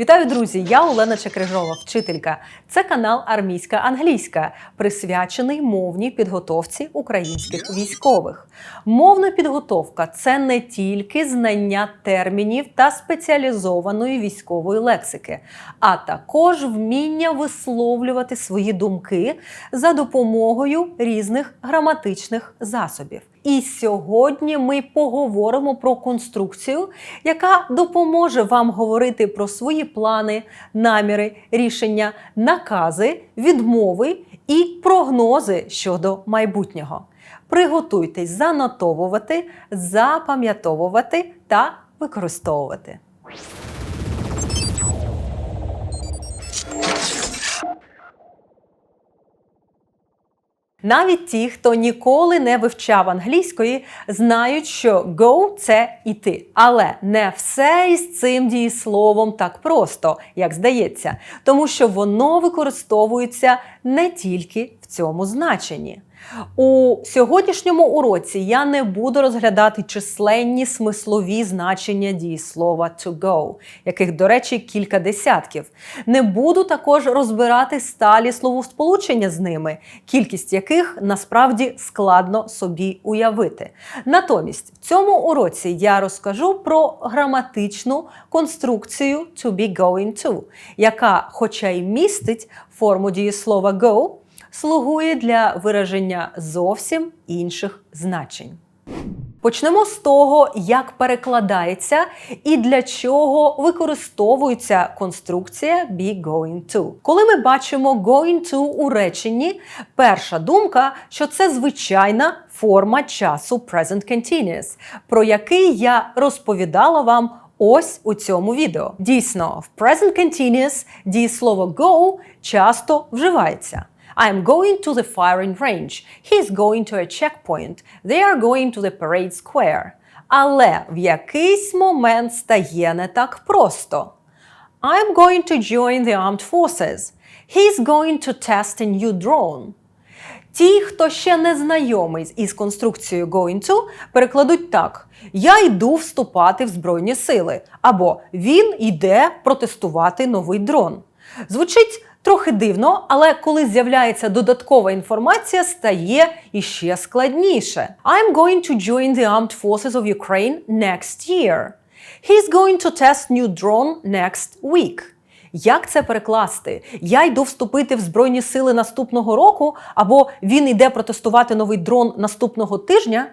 Вітаю, друзі! Я Олена Чекрижова, вчителька. Це канал Армійська англійська, присвячений мовній підготовці українських військових. Мовна підготовка це не тільки знання термінів та спеціалізованої військової лексики, а також вміння висловлювати свої думки за допомогою різних граматичних засобів. І сьогодні ми поговоримо про конструкцію, яка допоможе вам говорити про свої плани, наміри, рішення, накази, відмови і прогнози щодо майбутнього. Приготуйтесь занотовувати, запам'ятовувати та використовувати. Навіть ті, хто ніколи не вивчав англійської, знають, що go – це іти. Але не все із цим дієсловом так просто, як здається, тому що воно використовується не тільки в цьому значенні. У сьогоднішньому уроці я не буду розглядати численні смислові значення дієслова to go, яких, до речі, кілька десятків. Не буду також розбирати сталі словосполучення з ними, кількість яких насправді складно собі уявити. Натомість, в цьому уроці я розкажу про граматичну конструкцію to be going to, яка, хоча й містить форму дієслова go, слугує для вираження зовсім інших значень. Почнемо з того, як перекладається і для чого використовується конструкція be going to. Коли ми бачимо going to у реченні, перша думка, що це звичайна форма часу present continuous, про який я розповідала вам ось у цьому відео. Дійсно, в present continuous дієслово go часто вживається. I am going to the firing range. He is going to a checkpoint. They are going to the parade square. Але в якийсь момент стає не так просто. I am going to join the armed forces. He is going to test a new drone. Ті, хто ще не знайомий із конструкцією going to, перекладуть так: Я йду вступати в Збройні сили, або Він йде протестувати новий дрон. Звучить трохи дивно, але коли з'являється додаткова інформація, стає іще складніше. I'm going to join the armed forces of Ukraine next year. He's going to test new drone next week. Як це перекласти? Я йду вступити в Збройні сили наступного року, або він йде протестувати новий дрон наступного тижня?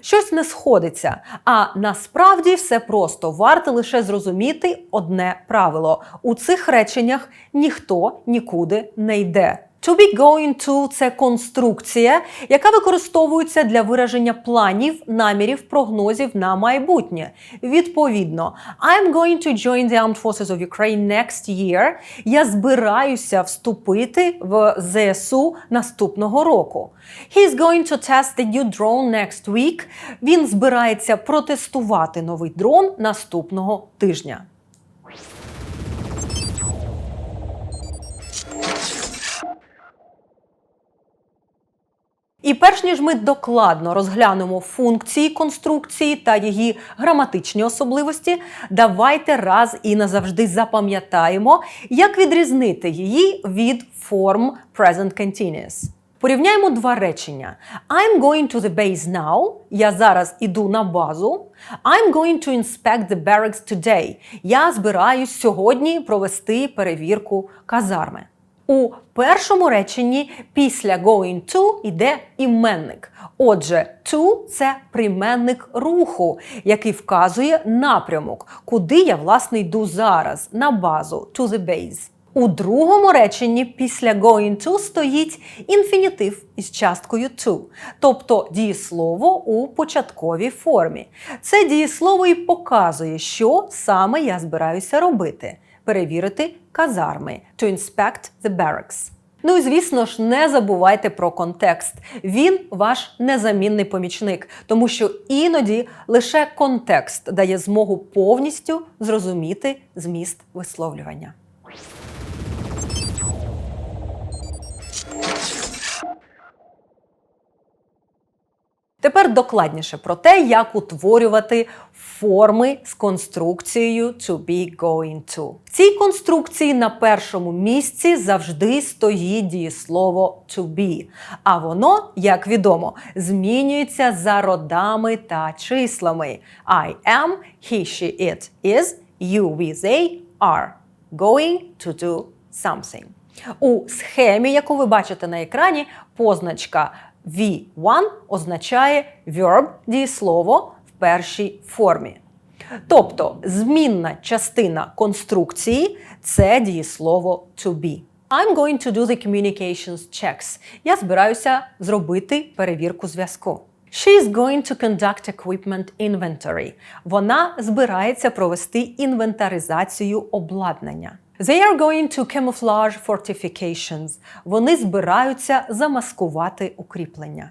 Щось не сходиться. А насправді все просто варто лише зрозуміти одне правило: у цих реченнях ніхто нікуди не йде. To be going to – це конструкція, яка використовується для вираження планів, намірів, прогнозів на майбутнє. Відповідно, I'm going to join the armed forces of Ukraine next year. Я збираюся вступити в ЗСУ наступного року. He's going to test the new drone next week. Він збирається протестувати новий дрон наступного тижня. І перш ніж ми докладно розглянемо функції конструкції та її граматичні особливості, давайте раз і назавжди запам'ятаємо, як відрізнити її від форм present continuous. Порівняємо два речення. I'm going to the base now. Я зараз іду на базу. I'm going to inspect the barracks today. Я збираюсь сьогодні провести перевірку казарми. У першому реченні після going to йде іменник. Отже, to – це прийменник руху, який вказує напрямок, куди я власне йду зараз, на базу, to the base. У другому реченні після going to стоїть інфінітив із часткою to, тобто дієслово у початковій формі. Це дієслово і показує, що саме я збираюся робити перевірити казарми to inspect the barracks. Ну і звісно ж, не забувайте про контекст. Він ваш незамінний помічник, тому що іноді лише контекст дає змогу повністю зрозуміти зміст висловлювання. Тепер докладніше про те, як утворювати форми з конструкцією to be going to. В цій конструкції на першому місці завжди стоїть дієслово to be, а воно, як відомо, змінюється за родами та числами. I am, he, she, it, is, you, we, they are going to do something. У схемі, яку ви бачите на екрані, позначка V1 означає verb дієслово в першій формі. Тобто змінна частина конструкції це дієслово to be. I'm going to do the communications checks. Я збираюся зробити перевірку зв'язку. She is going to conduct equipment inventory. Вона збирається провести інвентаризацію обладнання. They are going to camouflage fortifications. Вони збираються замаскувати укріплення.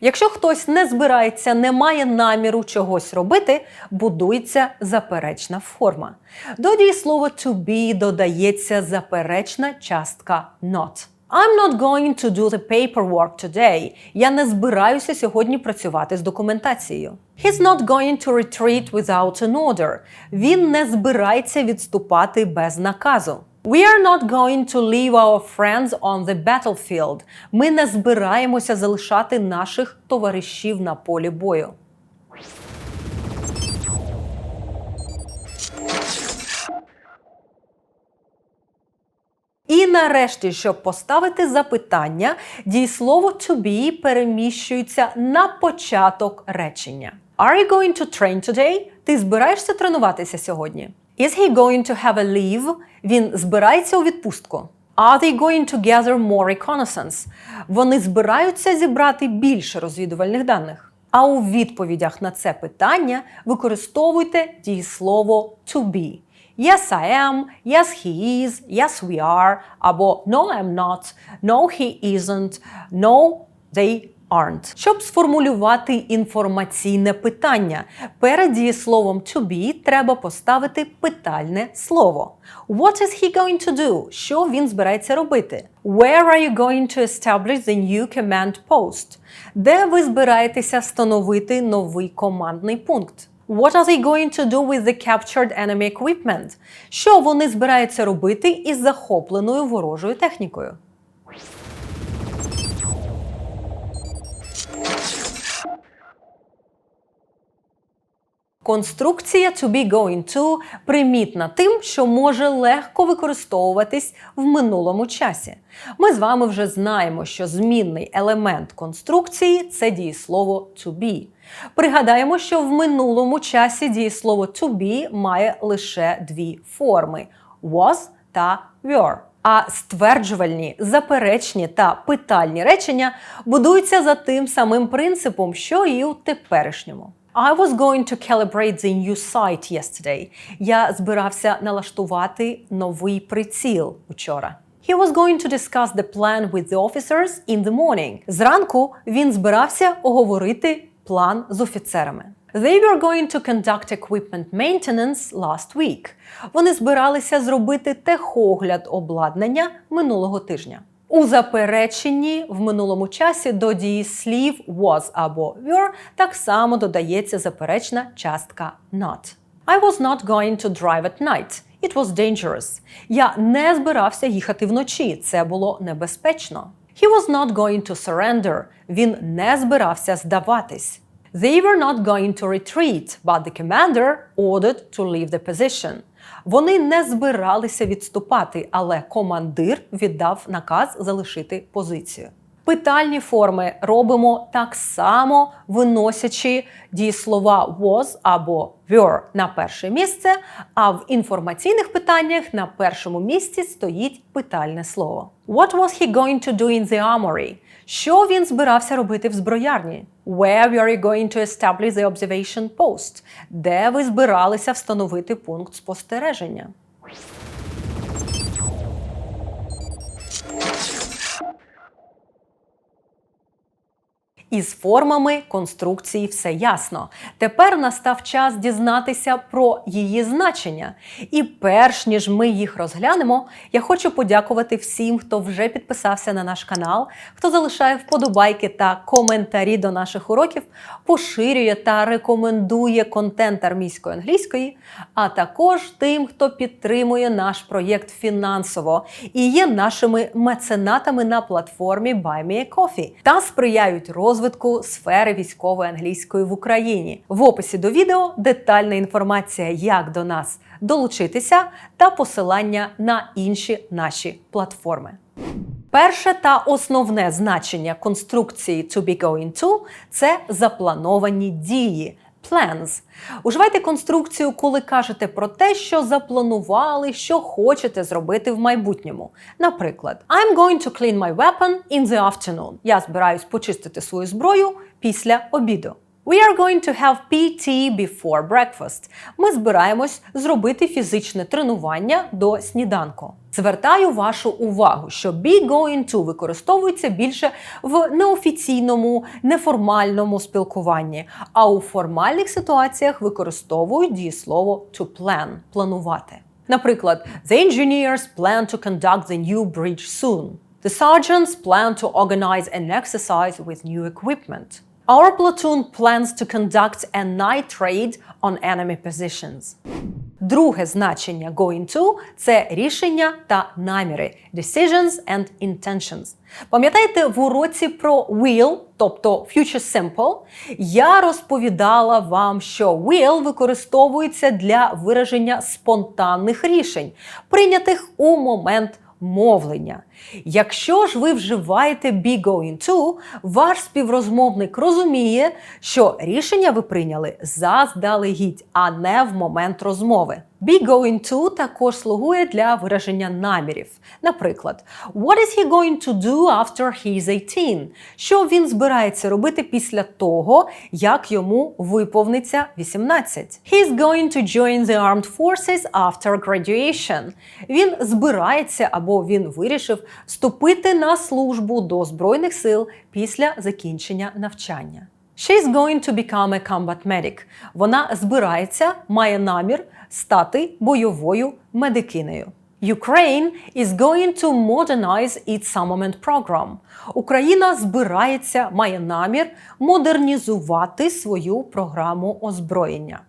Якщо хтось не збирається, не має наміру чогось робити, будується заперечна форма. До дієслова to be додається заперечна частка not. I'm not going to do the paperwork today. Я не збираюся сьогодні працювати з документацією. He's not going to retreat without an order. Він не збирається відступати без наказу. We are not going to leave our friends on the battlefield. Ми не збираємося залишати наших товаришів на полі бою. І нарешті, щоб поставити запитання, дієслово to be переміщується на початок речення. Are you going to train today? Ти збираєшся тренуватися сьогодні? Is he going to have a leave? Він збирається у відпустку. Are they going to gather more reconnaissance? Вони збираються зібрати більше розвідувальних даних. А у відповідях на це питання використовуйте дієслово to be. Yes, I am, yes, he is, yes, we are, або No, I'm not, no, he isn't, no, they aren't. Щоб сформулювати інформаційне питання, перед дієсловом to be треба поставити питальне слово. What is he going to do? Що він збирається робити? Where are you going to establish the new command post? Де ви збираєтеся встановити новий командний пункт? What are they going to do with the captured enemy equipment? Що вони збираються робити із захопленою ворожою технікою? Конструкція to be going to примітна тим, що може легко використовуватись в минулому часі. Ми з вами вже знаємо, що змінний елемент конструкції це дієслово to be. Пригадаємо, що в минулому часі дієслово to be має лише дві форми was та were. А стверджувальні, заперечні та питальні речення будуються за тим самим принципом, що і у теперішньому. I was going to calibrate the new sight yesterday. Я збирався налаштувати новий приціл учора. He was going to discuss the plan with the officers in the morning. Зранку він збирався оговорити план з офіцерами. They were going to conduct equipment maintenance last week. Вони збиралися зробити техогляд обладнання минулого тижня. У запереченні в минулому часі до дієслів was або were так само додається заперечна частка not. I was not going to drive at night. It was dangerous. Я не збирався їхати вночі. Це було небезпечно. He was not going to surrender. Він не збирався здаватись. They were not going to retreat, but the commander ordered to leave the position. Вони не збиралися відступати, але командир віддав наказ залишити позицію. Питальні форми робимо так само, виносячи дієслова was або were на перше місце, а в інформаційних питаннях на першому місці стоїть питальне слово. What was he going to do in the armory? Що він збирався робити в зброярні? Where are you going to establish the observation post? Де ви збиралися встановити пункт спостереження? Із формами конструкції все ясно. Тепер настав час дізнатися про її значення. І перш ніж ми їх розглянемо, я хочу подякувати всім, хто вже підписався на наш канал, хто залишає вподобайки та коментарі до наших уроків, поширює та рекомендує контент армійської англійської, а також тим, хто підтримує наш проєкт фінансово і є нашими меценатами на платформі Buy Me a Coffee та сприяють розвитку сфери військової англійської в Україні. В описі до відео детальна інформація, як до нас долучитися, та посилання на інші наші платформи. Перше та основне значення конструкції to be going to – це заплановані дії. Plans. Уживайте конструкцію, коли кажете про те, що запланували, що хочете зробити в майбутньому. Наприклад, I'm going to clean my weapon in the afternoon. Я збираюсь почистити свою зброю після обіду. We are going to have PT before breakfast. Ми збираємось зробити фізичне тренування до сніданку. Звертаю вашу увагу, що be going to використовується більше в неофіційному, неформальному спілкуванні, а у формальних ситуаціях використовують дієслово to plan планувати. Наприклад, the engineers plan to conduct the new bridge soon. The sergeants plan to organize an exercise with new equipment. Our platoon plans to conduct a night raid on enemy positions. Друге значення going to – це рішення та наміри decisions and intentions. Пам'ятаєте в уроці про will, тобто future simple, я розповідала вам, що will використовується для вираження спонтанних рішень, прийнятих у момент мовлення. Якщо ж ви вживаєте be going to, ваш співрозмовник розуміє, що рішення ви прийняли заздалегідь, а не в момент розмови. Be going to також слугує для вираження намірів. Наприклад, What is he going to do after he's 18? Що він збирається робити після того, як йому виповниться 18? He's going to join the armed forces after graduation. Він збирається або він вирішив вступити на службу до Збройних сил після закінчення навчання. She's going to become a combat medic. Вона збирається, має намір стати бойовою медикинею. Ukraine is going to modernize its armament program. Україна збирається, має намір модернізувати свою програму озброєння.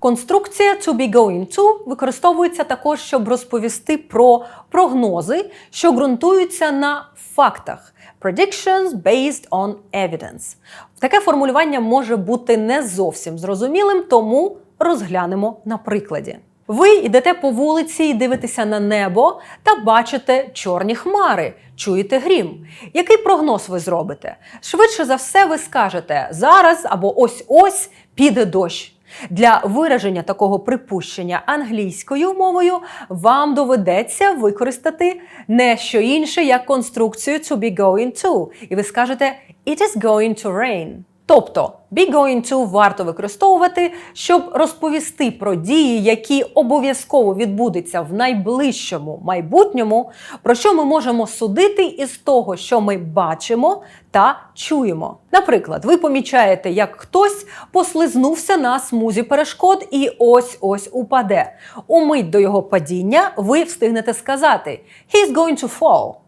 Конструкція to be going to використовується також, щоб розповісти про прогнози, що ґрунтуються на фактах. Predictions based on evidence. Таке формулювання може бути не зовсім зрозумілим, тому розглянемо на прикладі. Ви йдете по вулиці і дивитеся на небо та бачите чорні хмари, чуєте грім. Який прогноз ви зробите? Швидше за все, ви скажете зараз або ось-ось піде дощ. Для вираження такого припущення англійською мовою вам доведеться використати не що інше, як конструкцію to be going to. І ви скажете It is going to rain. Тобто be going to варто використовувати, щоб розповісти про дії, які обов'язково відбудуться в найближчому майбутньому, про що ми можемо судити із того, що ми бачимо та чуємо. Наприклад, ви помічаєте, як хтось послизнувся на смузі перешкод і ось ось упаде. Умить до його падіння ви встигнете сказати «He's going to fall».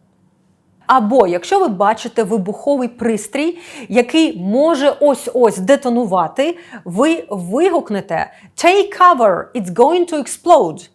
Або якщо ви бачите вибуховий пристрій, який може ось-ось детонувати, ви вигукнете Take cover, it's going to explode.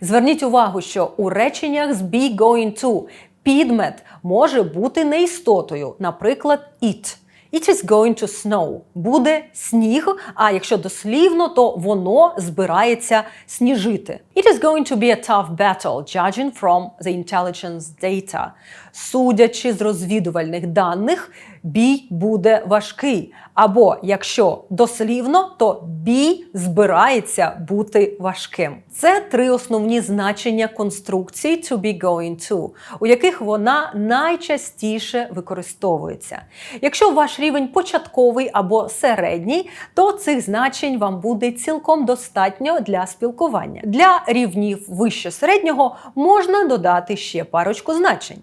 Зверніть увагу, що у реченнях з be going to підмет може бути неістотою, наприклад, it. It is going to snow. Буде сніг, а якщо дослівно, то воно збирається сніжити. It is going to be a tough battle, judging from the intelligence data. Судячи з розвідувальних даних, бій буде важкий. Або якщо дослівно, то бій збирається бути важким. Це три основні значення конструкції to be going to, у яких вона найчастіше використовується. Якщо ваш рівень початковий або середній, то цих значень вам буде цілком достатньо для спілкування. Для рівнів вище середнього можна додати ще парочку значень.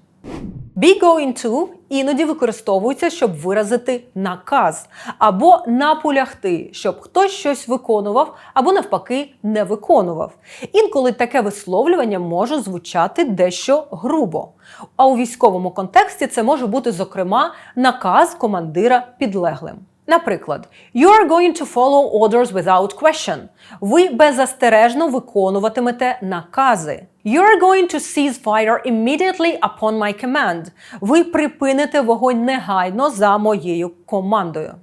Be going to іноді використовується, щоб виразити наказ або наполягти, щоб хтось щось виконував або навпаки не виконував. Інколи таке висловлювання може звучати дещо грубо. А у військовому контексті це може бути, зокрема, наказ командира підлеглим. Наприклад, you are going to follow orders without question. Ви беззастережно виконуватимете накази. You are going to cease fire immediately upon my command. Ви припините вогонь негайно за моєю командою.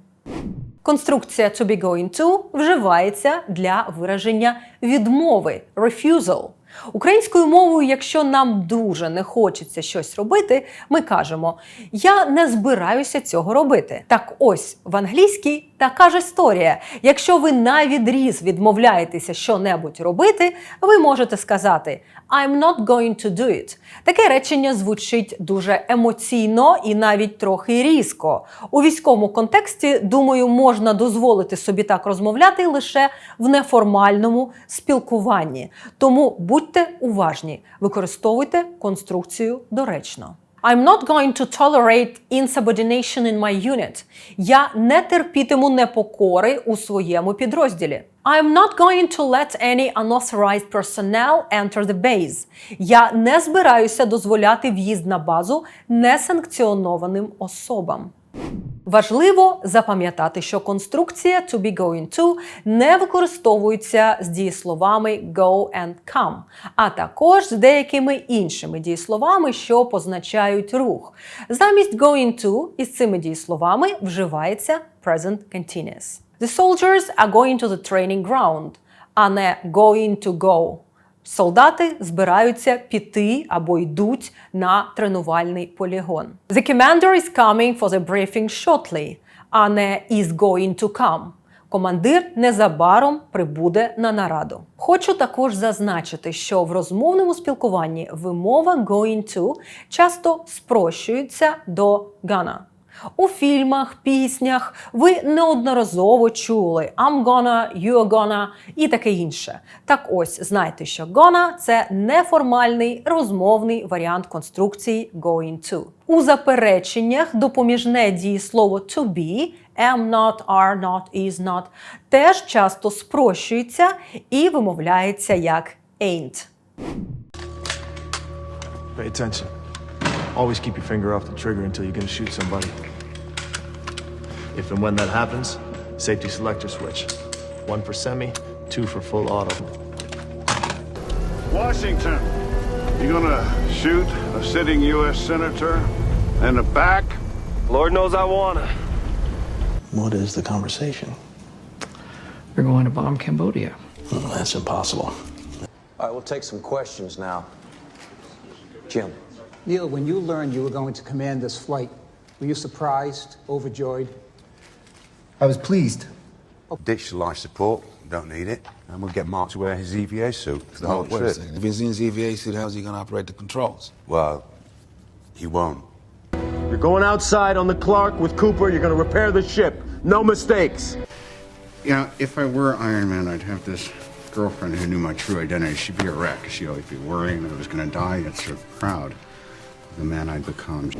Конструкція to be going to вживається для вираження відмови refusal. Українською мовою, якщо нам дуже не хочеться щось робити, ми кажемо Я не збираюся цього робити. Так ось в англійській така ж історія. Якщо ви навіть різ відмовляєтеся що-небудь робити, ви можете сказати I'm not going to do it. Таке речення звучить дуже емоційно і навіть трохи різко. У військовому контексті, думаю, можна дозволити собі так розмовляти лише в неформальному спілкуванні. Тому будьте уважні, використовуйте конструкцію доречно. I'm not going to tolerate insubordination in my unit. Я не терпітиму непокори у своєму підрозділі. I'm not going to let any unauthorized personnel enter the base. Я не збираюся дозволяти в'їзд на базу несанкціонованим особам. Важливо запам'ятати, що конструкція to be going to не використовується з дієсловами go and come, а також з деякими іншими дієсловами, що позначають рух. Замість going to із цими дієсловами вживається present continuous. The soldiers are going to the training ground, а не going to go. Солдати збираються піти або йдуть на тренувальний полігон. The commander is coming for the briefing shortly, а не is going to come. Командир незабаром прибуде на нараду. Хочу також зазначити, що в розмовному спілкуванні вимова going to часто спрощується до gonna. У фільмах, піснях ви неодноразово чули I'm gonna, you're gonna і таке інше. Так ось знайте, що gonna – це неформальний розмовний варіант конструкції going to. У запереченнях допоміжне дієслово to be am not, are not, is not теж часто спрощується і вимовляється як ain't. Pay attention. Always keep your finger off the trigger until you're gonna shoot somebody. If and when that happens, safety selector switch. One for semi, two for full auto. Washington, you gonna shoot a sitting U.S. senator in the back? Lord knows I wanna. What is the conversation? We're going to bomb Cambodia. Hmm, that's impossible. All right, we'll take some questions now. Jim, Neil, when you learned you were going to command this flight, were you surprised, overjoyed? I was pleased. Ditch the life support, don't need it, and we'll get Mark to wear his EVA suit for the whole wait a trip. second. If he's in his EVA suit, how's he going to operate the controls? Well, he won't. You're going outside on the Clark with Cooper. You're gonna repair the ship. No mistakes. You know, if I were Iron Man, I'd have this girlfriend who knew my true identity. She'd be a wreck. She'd always be worrying that I was gonna die. I'd sort proud of the man I'd become.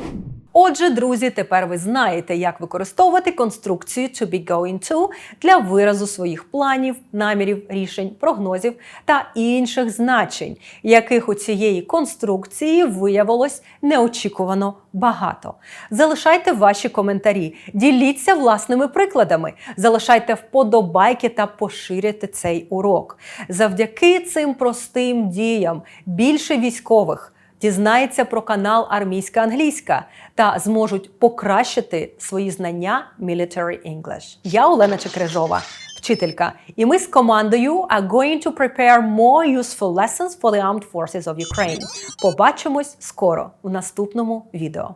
Отже, друзі, тепер ви знаєте, як використовувати конструкцію to be going to для виразу своїх планів, намірів, рішень, прогнозів та інших значень, яких у цієї конструкції виявилось неочікувано багато. Залишайте ваші коментарі, діліться власними прикладами, залишайте вподобайки та поширюйте цей урок. Завдяки цим простим діям більше військових дізнається про канал Армійська англійська та зможуть покращити свої знання Military English. Я Олена Чекрижова, вчителька, і ми з командою are going to prepare more useful lessons for the armed forces of Ukraine. Побачимось скоро в наступному відео.